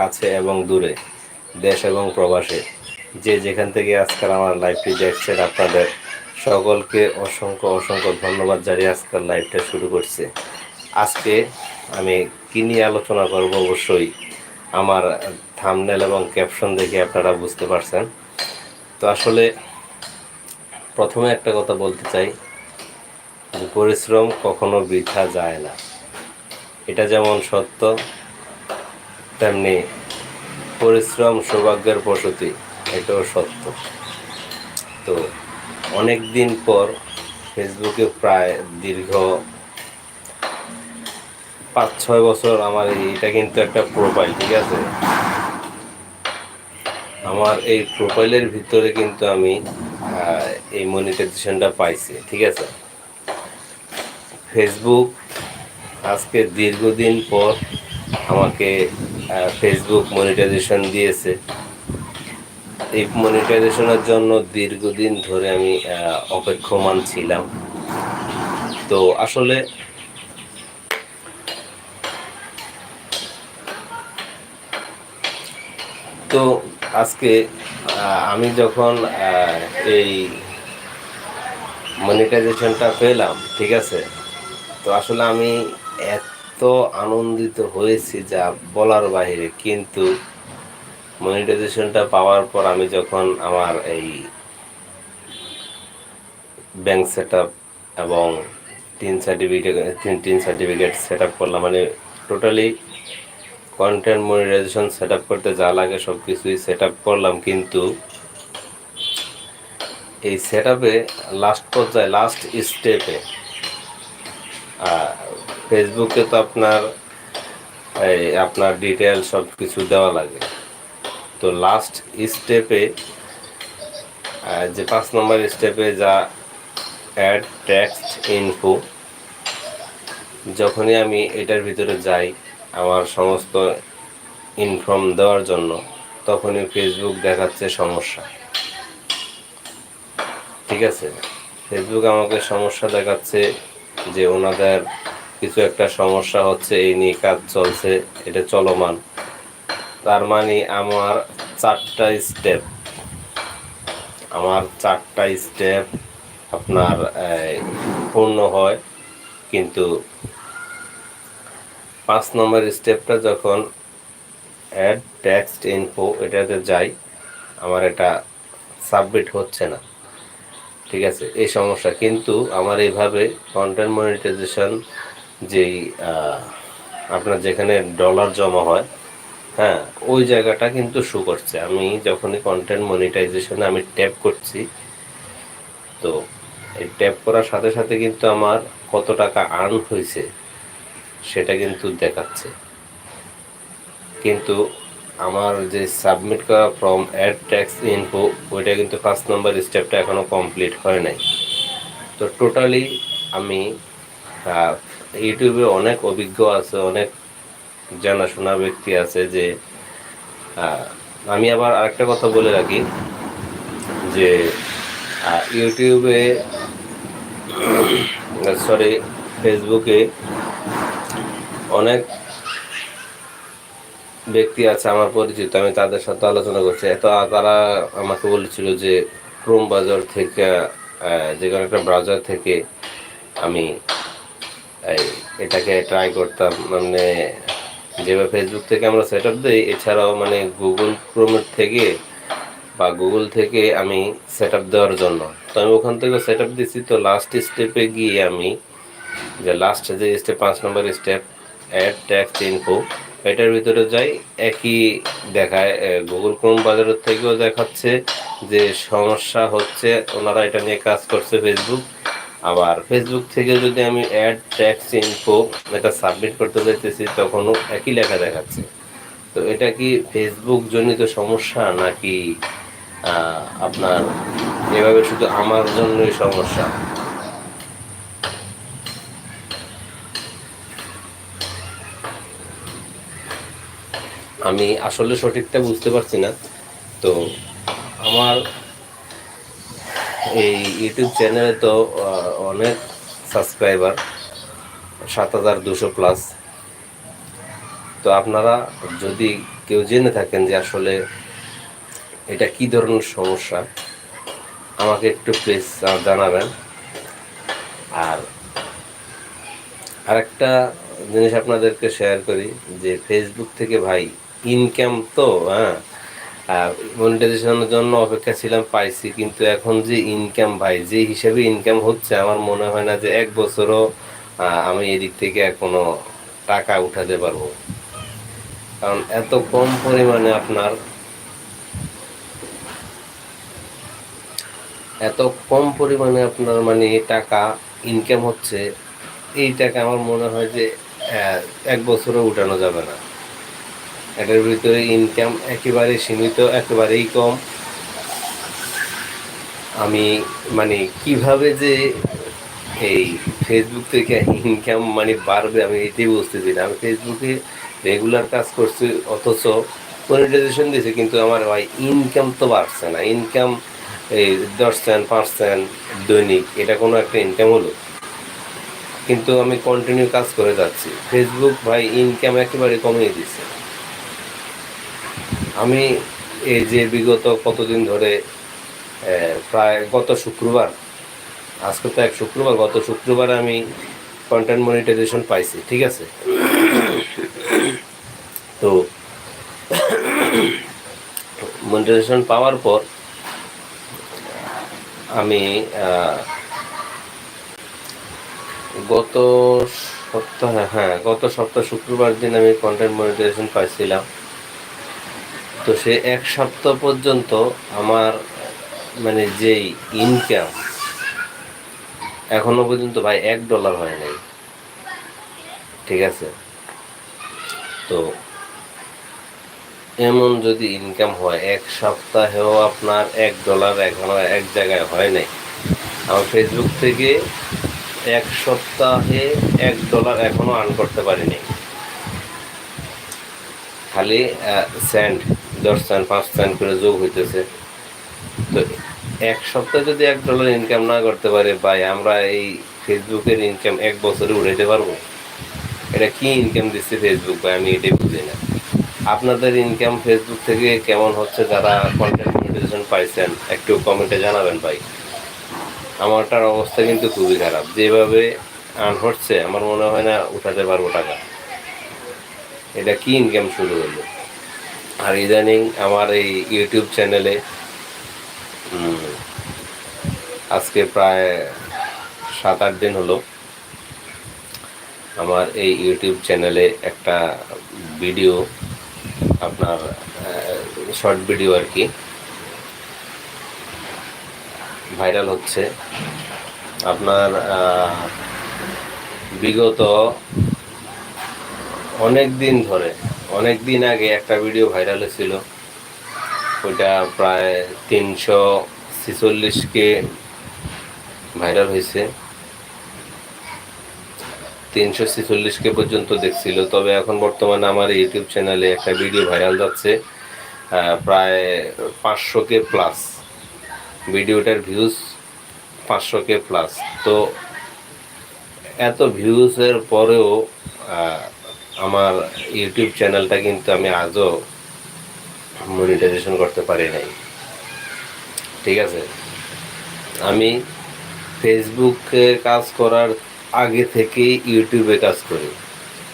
কাছে এবং দূরে, দেশ এবং প্রবাসে। যে যেখান থেকে আজকাল আমার লাইভটি দেখছেন আপনাদের, সকলকে অসংখ্য অসংখ্য ধন্যবাদ জানিয়ে আজকাল লাইভটা শুরু করছে। আজকে আমি কী নিয়ে আলোচনা করব অবশ্যই আমার থামনেল এবং ক্যাপশন দেখে আপনারা বুঝতে পারছেন। তো আসলে প্রথমে একটা কথা বলতে চাই পরিশ্রম কখনো বৃথা যায় না। এটা যেমন সত্য তেমনি পরিশ্রম সৌভাগ্যের প্রসূতি, এটাও সত্য। তো অনেক দিন পর ফেসবুকে প্রায় দীর্ঘ পাঁচ ছয় বছর আমার এইটা কিন্তু একটা প্রোফাইল ঠিক আছে? আমার এই প্রোফাইলের ভিতরে কিন্তু আমি এই মনিটাইজেশনটা পাইছি, ঠিক আছে? ফেসবুক আজকে দীর্ঘদিন পর আমাকে ফেসবুক মনিটাইজেশন দিয়েছে। এই মনিটাইজেশনের জন্য দীর্ঘদিন ধরে আমি অপেক্ষমান ছিলাম। তো আসলে তো আজকে আমি যখন এই মনিটাইজেশনটা পেলাম, ঠিক আছে? তো আসলে আমি এত আনন্দিত হয়েছি যা বলার বাইরে কিন্তু মনিটাইজেশনটা পাওয়ার পর আমি যখন আমার এই ব্যাংক সেট এবং তিন সার্টিফিকেট তিন তিন সার্টিফিকেট সেট আপ করলাম মানে totally content monetization set up করতে যা লাগে সব কিছুই সেট আপ করলাম, কিন্তু এই সেট আপে লাস্ট পর্যায়ে লাস্ট স্টেপে ফেসবুকে তো আপনার, এই আপনার ডিটেল সব কিছু দেওয়া লাগে। তো লাস্ট স্টেপে যে পাঁচ নম্বর স্টেপে যা অ্যাড টেক্সট ইনফো যখনই আমি এটার ভিতরে যাই, আমার সমস্ত ইনফর্ম দেওয়ার জন্য, তখনই ফেসবুক দেখাচ্ছে সমস্যা। ঠিক আছে? ফেসবুক আমাকে সমস্যা দেখাচ্ছে যে ওনাদের কিছু একটা সমস্যা হচ্ছে, এই নিয়ে কাজ চলছে, এটা চলমান। তার মানে আমার চারটা স্টেপ আমার চারটা স্টেপ আপনার পূর্ণ হয়, কিন্তু পাঁচ নম্বর স্টেপটা যখন অ্যাড টেক্সট ইনফো এটাতে যাই, আমার এটা সাবমিট হচ্ছে না। ঠিক আছে? এই সমস্যা। কিন্তু আমার এইভাবে কন্টেন্ট মনিটাইজেশন যেই আপনার যেখানে ডলার জমা হয় হ্যাঁ ওই জায়গাটা কিন্তু শু করছে। আমি যখনই কন্টেন্ট মনিটাইজেশনে আমি ট্যাপ করছি, তো এই ট্যাপ করার সাথে সাথে কিন্তু আমার কত টাকা আর্ন হয়েছে, সেটা কিন্তু দেখাচ্ছে। কিন্তু আমার যে সাবমিট করা ফর্ম অ্যাড ট্যাক্স ইনফো ওইটা কিন্তু ফার্স্ট নাম্বার স্টেপটা এখনও কমপ্লিট হয় নাই। তো টোটালি আমি ইউটিউবে অনেক অভিজ্ঞ আছে, অনেক জানাশোনা ব্যক্তি আছে যে আমি আবার আরেকটা কথা বলে রাখি, যে ইউটিউবে সরি ফেসবুকে অনেক ব্যক্তি আছে আমার পরিচিত, আমি তাদের সাথে আলোচনা করছি। এত, তারা আমাকে বলেছিল যে ক্রোম বাজার থেকে যে কোনো একটা ব্রাউজার থেকে আমি এটাকে ট্রাই করতাম মানে যেভাবে ফেসবুক থেকে আমরা সেট আপ দিই, এছাড়াও মানে গুগল ক্রোমের থেকে বা গুগল থেকে আমি সেট আপ দেওয়ার জন্য। তো আমি ওখান থেকে সেট আপ দিচ্ছি তো লাস্ট স্টেপে গিয়ে আমি যে লাস্ট যে স্টেপ পাঁচ নম্বর স্টেপ অ্যাড ট্যাক্স ইনফো এটার ভিতরে যাই, একই দেখায় গুগল ক্রোম বাজারের থেকেও দেখাচ্ছে যে সমস্যা হচ্ছে, ওনারা এটা নিয়ে কাজ করছে ফেসবুক আবার ফেসবুক থেকে যদি আমি অ্যাড ট্যাক্স ইনফো এটা সাবমিট করতে চাইতেছি তখনও একই লেখা দেখাচ্ছে। তো এটা কি ফেসবুক জনিত সমস্যা নাকি আপনার এভাবে শুধু আমার জন্যই সমস্যা? আমি আসলে সঠিকটা বুঝতে পারছি না। তো আমার এই ইউটিউব চ্যানেলে তো অনেক সাবস্ক্রাইবার, সাত হাজার দুশো প্লাস তো আপনারা যদি কেউ জেনে থাকেন যে আসলে এটা কি ধরনের সমস্যা, আমাকে একটু প্লিজ জানাবেন। আর আরেকটা জিনিস আপনাদেরকে শেয়ার করি, যে ফেসবুক থেকে ভাই ইনকাম তো হ্যাঁ মনিটাইজেশনের জন্য অপেক্ষা ছিলাম, পাইছি। কিন্তু এখন যে ইনকাম ভাই, যে হিসাবে ইনকাম হচ্ছে, আমার মনে হয় না যে এক বছরও আমি এদিক থেকে কোনো টাকা উঠাতে পারব। কারণ এত কম পরিমাণে আপনার, এত কম পরিমাণে আপনার মানে টাকা ইনকাম হচ্ছে, এই টাকা আমার মনে হয় যে এক বছরও উঠানো যাবে না। এটার ভিতরে ইনকাম একেবারে সীমিত, একেবারেই কম। আমি মানে কীভাবে যে এই ফেসবুক থেকে ইনকাম মানে বাড়বে আমি এটাই বুঝতেছি না। আমি ফেসবুকে রেগুলার কাজ করছি, অথচ মনিটাইজেশন দিয়েছে কিন্তু আমার ভাই ইনকাম তো বাড়ছে না। ইনকাম এই দশ সেন্ট পাঁচ সেন্ট দৈনিক, এটা কোনো একটা ইনকাম হলো। কিন্তু আমি কন্টিনিউ কাজ করে যাচ্ছি। ফেসবুক ভাই ইনকাম একেবারে কমিয়ে দিচ্ছে আমি এই যে বিগত কতদিন ধরে প্রায় গত শুক্রবার, আজকে তো এক শুক্রবার, গত শুক্রবার আমি কন্টেন্ট মনিটাইজেশন পাইছি, ঠিক আছে? তো মনিটাইজেশন পাওয়ার পর আমি গত সপ্তাহে হ্যাঁ গত সপ্তাহ শুক্রবার দিন আমি কন্টেন্ট মনিটাইজেশন পাইছিলাম। তো সে এক সপ্তাহ পর্যন্ত আমার মানে যেই ইনকাম এখনও পর্যন্ত ভাই এক ডলার হয় নাই। ঠিক আছে? তো এমন যদি ইনকাম হয়, এক সপ্তাহেও আপনার এক ডলার এখনও এক জায়গায় হয় নাই। আমার ফেসবুক থেকে এক সপ্তাহে এক ডলার এখনও আর্ন করতে পারিনি। খালি সেন্ট দশ সেন্ট পাঁচ সেন্ট করে যোগ হইতেছে। তো এক সপ্তাহে যদি এক ডলার ইনকাম না করতে পারে, ভাই, আমরা এই ফেসবুকের ইনকাম এক বছরে উঠাইতে পারব? এটা কি ইনকাম দিচ্ছে ফেসবুক ভাই, আমি এটাই বুঝি না। আপনাদের ইনকাম ফেসবুক থেকে কেমন হচ্ছে যারা কন্টেন্ট পাইছেন? একটু কমেন্টে জানাবেন, ভাই। আমারটার অবস্থা কিন্তু খুবই খারাপ। যেভাবে আর্ন হচ্ছে, আমার মনে হয় না উঠাতে পারব টাকা। এটা কি ইনকাম শুরু হলো? আর ইদানিং আমার এই ইউটিউব চ্যানেলে আজকে প্রায় সাত আট দিন হলো, আমার এই ইউটিউব চ্যানেলে একটা ভিডিও আপনার শর্ট ভিডিও আর কি ভাইরাল হচ্ছে। আপনার বিগত অনেক দিন ধরে অনেক দিন আগে একটা ভিডিও ভাইরাল হয়েছিল ওইটা প্রায় তিনশো ছিচল্লিশকে ভাইরাল হয়েছে। তিনশো ছিচল্লিশকে পর্যন্ত দেখছিল। তবে এখন বর্তমানে আমার ইউটিউব চ্যানেলে একটা ভিডিও ভাইরাল যাচ্ছে প্রায় পাঁচশো কে প্লাস ভিডিওটার ভিউজ পাঁচশো কে প্লাস তো এত ভিউজের পরেও আমার ইউটিউব চ্যানেলটা কিন্তু আমি আজও মনিটাইজেশন করতে পারি নাই। ঠিক আছে? আমি ফেসবুকে কাজ করার আগে থেকেই ইউটিউবে কাজ করি।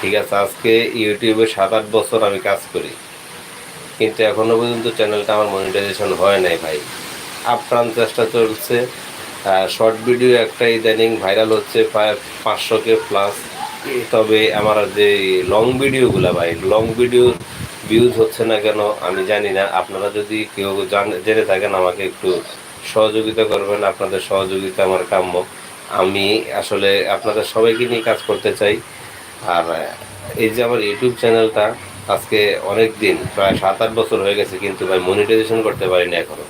ঠিক আছে? আজকে ইউটিউবে সাত আট বছর আমি কাজ করি। কিন্তু এখনও পর্যন্ত চ্যানেলটা আমার মনিটাইজেশন হয় নাই ভাই। আপ্রাণ চেষ্টা চলছে। শর্ট ভিডিও একটা ইদানিং ভাইরাল হচ্ছে, প্রায় পাঁচশো কে প্লাস তবে আমার যে লং ভিডিওগুলো ভাই লং ভিডিও ভিউজ হচ্ছে না কেন আমি জানি না। আপনারা যদি কেউ জান- থাকেন, আমাকে একটু সহযোগিতা করবেন, আপনাদের সহযোগিতা আমার কাম্য। আমি আসলে আপনাদের সবাইকে নিয়ে কাজ করতে চাই। আর, এই যে আমার ইউটিউব চ্যানেলটা আজকে অনেক দিন, প্রায় সাত আট বছর হয়ে গেছে, কিন্তু ভাই মনিটাইজেশন করতে পারিনি এখনও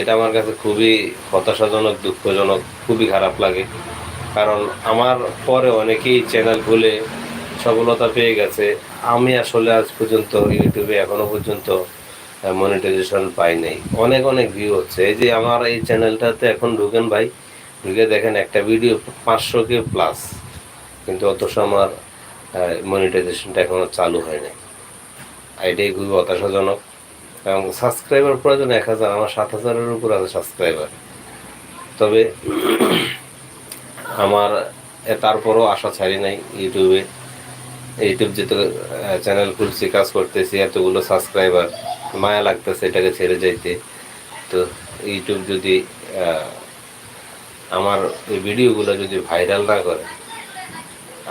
এটা আমার কাছে খুবই হতাশাজনক, দুঃখজনক, খুবই খারাপ লাগে। কারণ আমার পরে অনেকেই চ্যানেল খুলে সফলতা পেয়ে গেছে। আমি আসলে আজ পর্যন্ত ইউটিউবে এখনও পর্যন্ত মনিটাইজেশন পাই নাই। অনেক অনেক ভিউ হচ্ছে। এই যে আমার এই চ্যানেলটাতে এখন ঢুকেন ভাই, ঢুকে দেখেন একটা ভিডিও পাঁচশো কে প্লাস কিন্তু অথচ আমার মনিটাইজেশনটা এখনও চালু হয় নাই। এটাই খুবই হতাশাজনক। এবং সাবস্ক্রাইবার প্রয়োজন এক হাজার, আমার সাত হাজারের উপর আছে সাবস্ক্রাইবার তবে আমার তারপরও আশা ছাড়ি নাই ইউটিউবে। ইউটিউব যেহেতু চ্যানেল খুলছি, কাজ করতেছি, এতগুলো সাবস্ক্রাইবার মায়া লাগতেছে এটাকে ছেড়ে যাইতে। তো ইউটিউব যদি আমার এই ভিডিওগুলো যদি ভাইরাল না করে,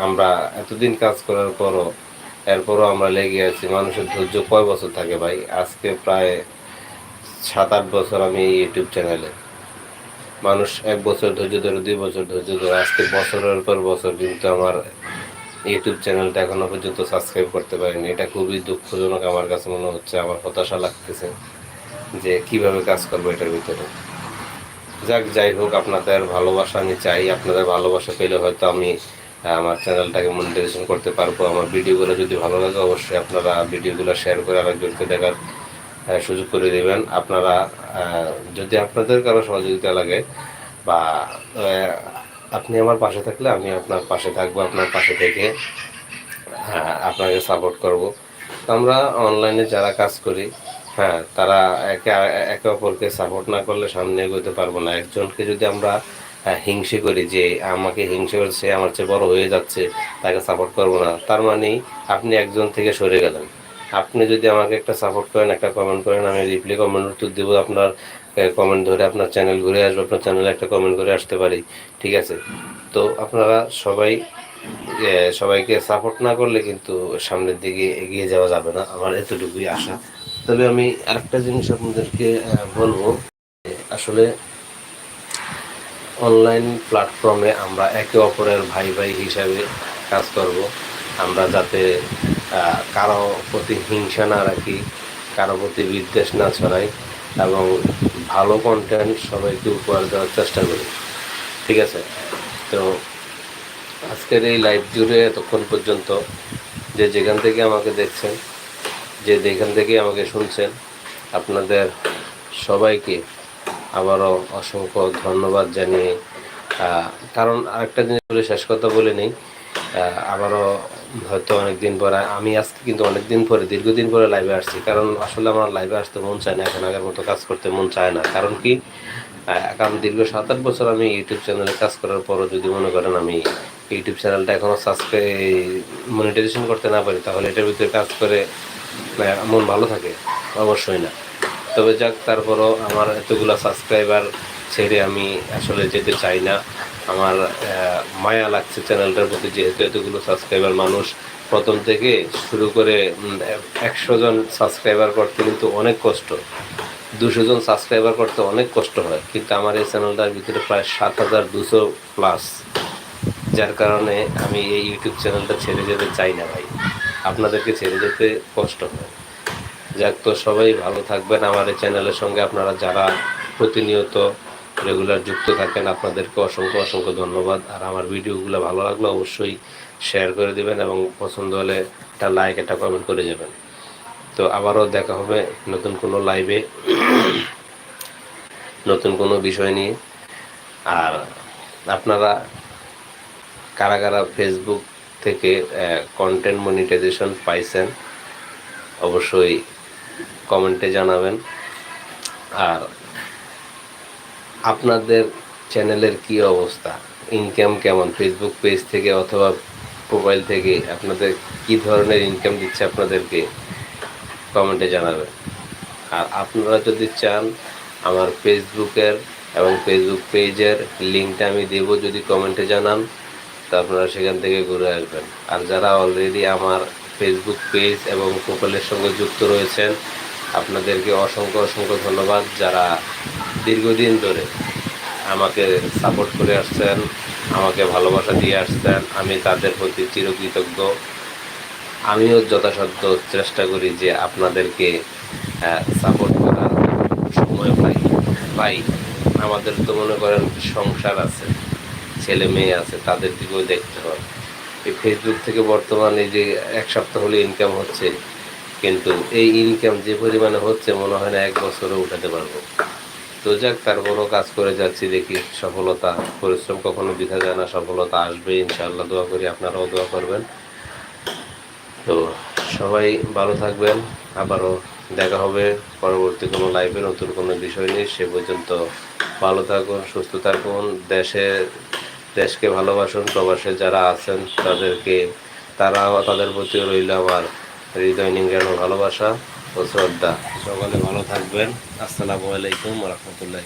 আমরা এতদিন কাজ করার পরও, এরপরও আমরা লেগে আছি। মানুষের ধৈর্য কয় বছর থাকে ভাই? আজকে প্রায় সাত আট বছর আমি ইউটিউব চ্যানেলে মানুষ এক বছর ধৈর্য ধরে, দুই বছর ধৈর্য ধরে। আজকে বছরের পর বছর কিন্তু আমার ইউটিউব চ্যানেলটা এখনও পর্যন্ত সাবস্ক্রাইব করতে পারিনি। এটা খুবই দুঃখজনক আমার কাছে মনে হচ্ছে, আমার হতাশা লাগতেছে যে কীভাবে কাজ করব এটার ভিতরে। যাক, যাই হোক, আপনাদের ভালোবাসা আমি চাই। আপনাদের ভালোবাসা পেলে হয়তো আমি আমার চ্যানেলটাকে মনিটাইজেশন করতে পারব। আমার ভিডিওগুলো যদি ভালো লাগে, অবশ্যই আপনারা ভিডিওগুলো শেয়ার করে আরেকজনকে দেখার সুযোগ করে দেবেন। আপনারা যদি আপনাদের কারও সহযোগিতা লাগে বা আপনি আমার পাশে থাকলে আমি আপনার পাশে থাকব, আপনার পাশে থেকে হ্যাঁ আপনাকে সাপোর্ট করব। আমরা অনলাইনে যারা কাজ করি হ্যাঁ তারা একে একে অপরকে সাপোর্ট না করলে সামনে এগোতে পারব না। একজনকে যদি আমরা হিংসে করি যে আমাকে হিংসে করছে, আমার চেয়ে বড় হয়ে যাচ্ছে, তাকে সাপোর্ট করব না। তার মানেই আপনি একজন থেকে সরে গেলেন। আপনি যদি আমাকে একটা সাপোর্ট করেন, একটা কমেন্ট করেন, আমি রিপ্লাই কমেন্ট উত্তর দেবো আপনার কমেন্ট ধরে আপনার চ্যানেল ঘুরে আসব, আপনার চ্যানেলে একটা কমেন্ট করে আসতে পারি, ঠিক আছে? তো আপনারা সবাই সবাইকে সাপোর্ট না করলে কিন্তু সামনের দিকে এগিয়ে যাওয়া যাবে না, আমার এতটুকুই আশা। তবে আমি আরেকটা জিনিস আপনাদেরকে বলব আসলে অনলাইন প্ল্যাটফর্মে আমরা একে অপরের ভাই ভাই হিসাবে কাজ করব, আমরা যাতে কারও প্রতি হিংসা না রাখি, কারও প্রতি বিদ্বেষ না ছড়াই এবং ভালো কন্টেন্ট সবাইকে উপহার দেওয়ার চেষ্টা করি। ঠিক আছে? তো আজকের এই লাইভ জুড়ে এতক্ষণ পর্যন্ত যে যেখান থেকে আমাকে দেখছেন, যে যেখান থেকে আমাকে শুনছেন, আপনাদের সবাইকে আবারও অসংখ্য ধন্যবাদ জানিয়ে কারণ আরেকটা জিনিস বলে শেষ কথা বলে নেই আবারও হয়তো অনেকদিন পরে আমি আজকে কিন্তু অনেকদিন পরে, দীর্ঘদিন পরে লাইভে আসছি। কারণ আসলে আমার লাইভে আসতে মন চায় না, এখন আগের মতো কাজ করতে মন চায় না। কারণ কি? কারণ দীর্ঘ সাত আট বছর আমি ইউটিউব চ্যানেলে কাজ করার পরও যদি মনে করেন আমি ইউটিউব চ্যানেলটা এখনও সাবস্ক্রাইব মনিটাইজেশন করতে না পারি, তাহলে এটার ভিতরে কাজ করে মন ভালো থাকে? অবশ্যই না। তবে যাক, তারপরও আমার এতগুলো সাবস্ক্রাইবার ছেড়ে আমি আসলে যেতে চাই না। আমার মায়া লাগছে চ্যানেলটার প্রতি, যেহেতু এতগুলো সাবস্ক্রাইবার মানুষ, প্রথম থেকে শুরু করে একশো জন সাবস্ক্রাইবার করতে কিন্তু অনেক কষ্ট। দুশো জন সাবস্ক্রাইবার করতে অনেক কষ্ট হয়, কিন্তু আমার এই চ্যানেলটার ভিতরে প্রায় সাত হাজার দুশো প্লাস যার কারণে আমি এই ইউটিউব চ্যানেলটা ছেড়ে যেতে চাই না ভাই। আপনাদেরকে ছেড়ে যেতে কষ্ট হয়। যাক তো সবাই ভালো থাকবেন আমার এই চ্যানেলের সঙ্গে, আপনারা যারা প্রতিনিয়ত রেগুলার যুক্ত থাকেন, আপনাদেরকে অসংখ্য অসংখ্য ধন্যবাদ। আর আমার ভিডিওগুলো ভালো লাগলে অবশ্যই শেয়ার করে দেবেন এবং পছন্দ হলে একটা লাইক, একটা কমেন্ট করে যাবেন। তো আবারও দেখা হবে নতুন কোনো লাইভে, নতুন কোনো বিষয় নিয়ে। আর আপনারা কারা কারা ফেসবুক থেকে কন্টেন্ট মনিটাইজেশন পাইছেন, অবশ্যই কমেন্টে জানাবেন। আর আপনাদের চ্যানেলের কি অবস্থা? ইনকাম কেমন? ফেসবুক পেজ থেকে অথবা মোবাইল থেকে আপনাদের কি ধরনের ইনকাম দিচ্ছে আপনাদেরকে? কমেন্টে জানাবেন। আর আপনারা যদি চান, আমার ফেসবুকের এবং ফেসবুক পেজের লিঙ্কটা আমি দেব যদি কমেন্টে জানান, তো আপনারা সেখান থেকে ঘুরে আসবেন। আর যারা অলরেডি আমার ফেসবুক পেজ এবং প্রোফাইলের সঙ্গে যুক্ত রয়েছেন, আপনাদেরকে অসংখ্য অসংখ্য ধন্যবাদ। যারা দীর্ঘদিন ধরে আমাকে সাপোর্ট করে আসছেন, আমাকে ভালোবাসা দিয়ে আসছেন, আমি তাদের প্রতি চিরকৃতজ্ঞ। আমিও যথাসাধ্য চেষ্টা করি যে আপনাদেরকে সাপোর্ট করার সময় পাই পাই। আমাদের তো মনে করেন সংসার আছে, ছেলে মেয়ে আছে, তাদের দিকেও দেখতে হয়। এই ফেসবুক থেকে বর্তমানে যে এক সপ্তাহ হলে ইনকাম হচ্ছে, কিন্তু এই ইনকাম যে পরিমাণে হচ্ছে, মনে হয় না এক বছরে উঠাতে পারব। তো যাক তারপরও কাজ করে যাচ্ছি, দেখি সফলতা, পরিশ্রম কখনো বৃথা যায় না, সফলতা আসবে, ইনশাআল্লাহ দোয়া করি, আপনারাও দোয়া করবেন। তো সবাই ভালো থাকবেন, আবারও দেখা হবে পরবর্তী কোনো লাইভে নতুন কোনো বিষয় নিয়ে, সে পর্যন্ত ভালো থাকুন, সুস্থ থাকুন, দেশে, দেশকে ভালোবাসুন, প্রবাসে যারা আছেন, তাদেরকে তারা তাদের প্রতি রইল আমার হৃদয় নিংড়ানো ভালোবাসা। ও শ্রদ্ধা। সকলে ভালো থাকবেন। আসসালামু আলাইকুম রহমতুল্লাহ